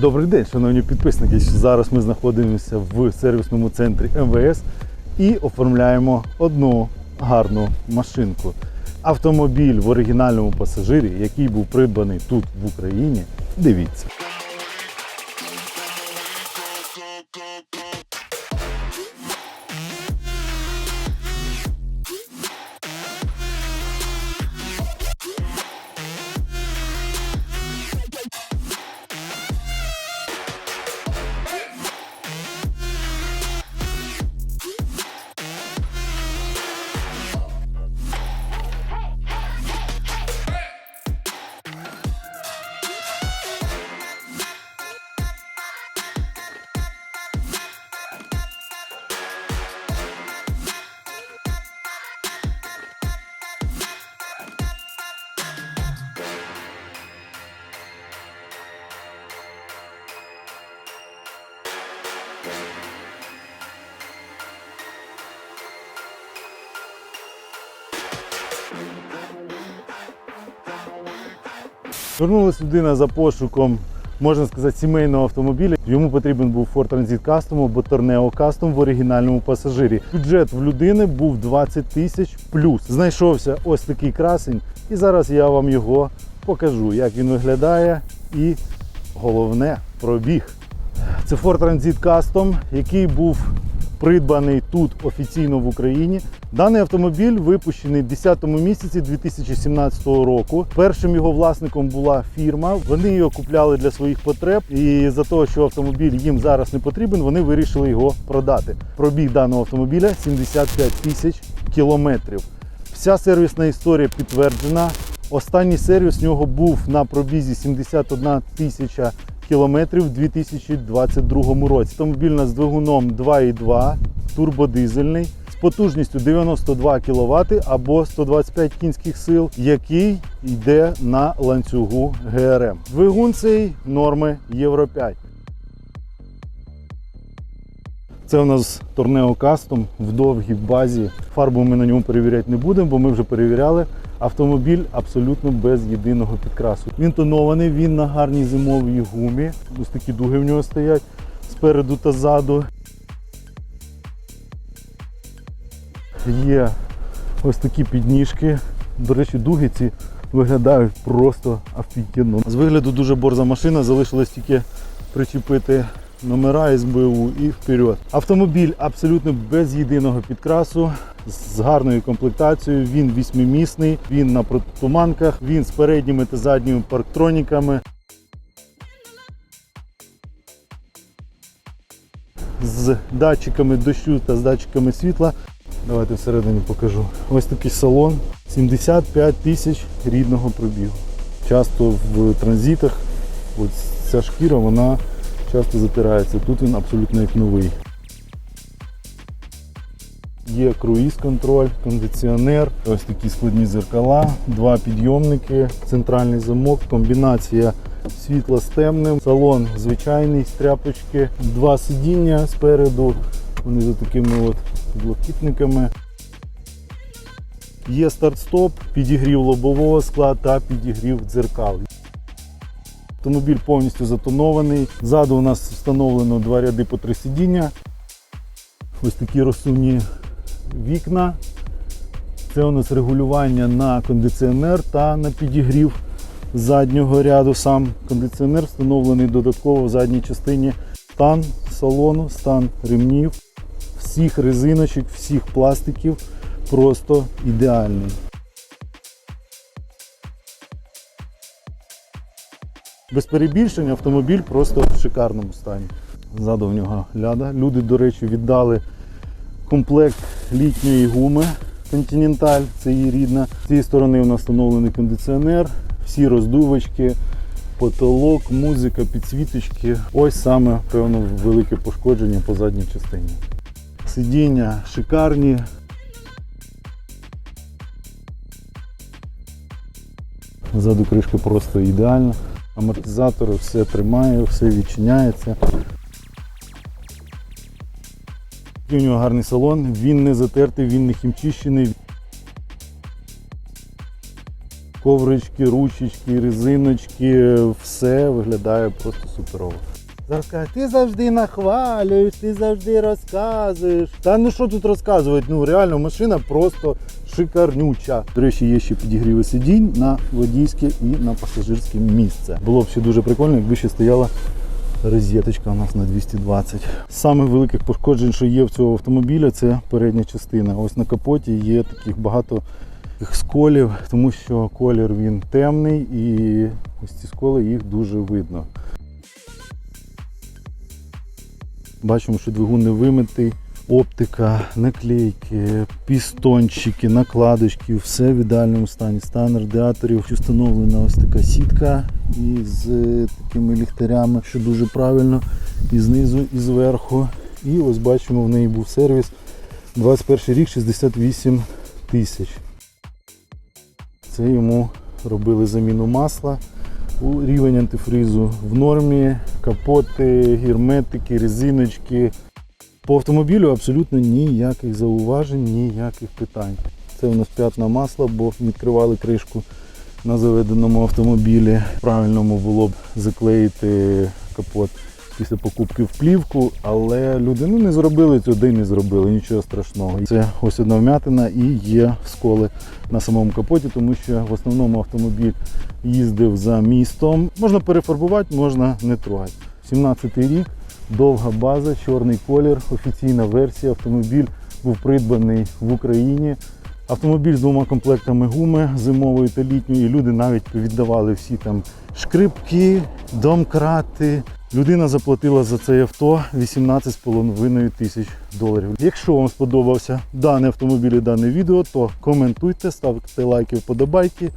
Добрий день, шановні підписники. Зараз ми знаходимося в сервісному центрі МВС і оформляємо одну гарну машинку. Автомобіль в оригінальному пасажирі, який був придбаний тут в Україні. Дивіться. Звернулася людина за пошуком, можна сказати, сімейного автомобіля. Йому потрібен був Ford Transit Custom або Torneo Custom в оригінальному пасажирі. Бюджет в людини був 20 тисяч плюс. Знайшовся ось такий красень, і зараз я вам його покажу, як він виглядає, і головне пробіг. Це Ford Transit Custom, який був придбаний тут офіційно в Україні. Даний автомобіль випущений в 10 місяці 2017 року. Першим його власником була фірма. Вони його купляли для своїх потреб, і за того, що автомобіль їм зараз не потрібен, вони вирішили його продати. Пробіг даного автомобіля 75 тисяч кілометрів. Вся сервісна історія підтверджена. Останній сервіс в нього був на пробізі 71 тисяча кілометрів у 2022 році. Автомобіль з двигуном 2,2, турбодизельний, з потужністю 92 кВт або 125 кінських сил, який йде на ланцюгу ГРМ. Двигун цей норми Євро 5. Це у нас Торнео Кастом в довгій базі. Фарбу ми на ньому перевіряти не будемо, бо ми вже перевіряли. Автомобіль абсолютно без єдиного підкрасу. Він тонований, він на гарній зимовій гумі. Ось такі дуги в нього стоять спереду та ззаду. Є ось такі підніжки. До речі, дуги ці виглядають просто офігенно. З вигляду дуже борза машина, залишилось тільки причепити номера СБУ і вперед. Автомобіль абсолютно без єдиного підкрасу, з гарною комплектацією. Він вісьмимісний, він на протуманках, він з передніми та задніми парктроніками. З датчиками дощу та з датчиками світла. Давайте всередині покажу. Ось такий салон. 75 тисяч рідного пробігу. Часто в транзитах ось ця шкіра вона часто затирається. Тут він абсолютно як новий. Є круїз-контроль, кондиціонер, ось такі складні зеркала, два підйомники, центральний замок, комбінація світла з темним, салон звичайний з тряпочки, два сидіння спереду, вони за такими от блокітниками. Є старт-стоп, підігрів лобового скла та підігрів дзеркал. Автомобіль повністю затонований. Ззаду у нас встановлено два ряди по три сидіння. Ось такі розсувні вікна. Це у нас регулювання на кондиціонер та на підігрів заднього ряду. Сам кондиціонер встановлений додатково в задній частині. Стан салону, стан ремнів, всіх резиночок, всіх пластиків просто ідеальний. Без перебільшення автомобіль просто в шикарному стані. Ззаду в нього ляда. Люди, до речі, віддали комплект літньої гуми Continental, це її рідна. З цієї сторони у нас встановлений кондиціонер, всі роздувочки, потолок, музика, підсвіточки. Ось саме, певно, велике пошкодження по задній частині. Сидіння шикарні. Ззаду кришка просто ідеальна. Амортизатори, все тримає, все відчиняється. У нього гарний салон, він не затертий, він не хімчищений. коврички, ручечки, резиночки, все виглядає просто суперово. Зараз каже, ти завжди нахвалюєш, ти завжди розказуєш. Та ну що тут розказувати? Ну реально машина просто шикарнюча. До речі, є ще підігріви сидінь на водійське і на пасажирське місце. Було б ще дуже прикольно, якби ще стояла розеточка у нас на 220. Саме великих пошкоджень, що є в цього автомобіля, це передня частина. Ось на капоті є таких багато таких сколів, тому що колір він темний і ось ці сколи їх дуже видно. Бачимо, що двигун не вимитий, оптика, наклейки, пістончики, накладочки, все в ідеальному стані. Стан радіаторів встановлена ось така сітка із е, такими ліхтарями, що дуже правильно, і знизу, і зверху. І ось бачимо, в неї був сервіс 21 рік 68 тисяч. Це йому робили заміну масла. Рівень антифризу в нормі, капоти, герметики, резиночки. По автомобілю абсолютно ніяких зауважень, ніяких питань. Це у нас п'ятна масла, бо відкривали кришку на заведеному автомобілі. Правильному було б заклеїти капот після покупки в плівку, але люди ну, не зробили цього, де не зробили, нічого страшного. Це ось одна вмятина і є сколи на самому капоті, тому що в основному автомобіль їздив за містом. Можна перефарбувати, можна не трогати. 17-й рік, довга база, чорний колір, офіційна версія. Автомобіль був придбаний в Україні. Автомобіль з двома комплектами гуми зимової та літньої. Люди навіть віддавали всі там шкрипки, домкрати. Людина заплатила за це авто 18,5 тисяч доларів. Якщо вам сподобався даний автомобіль і дане відео, то коментуйте, ставте лайки, вподобайки.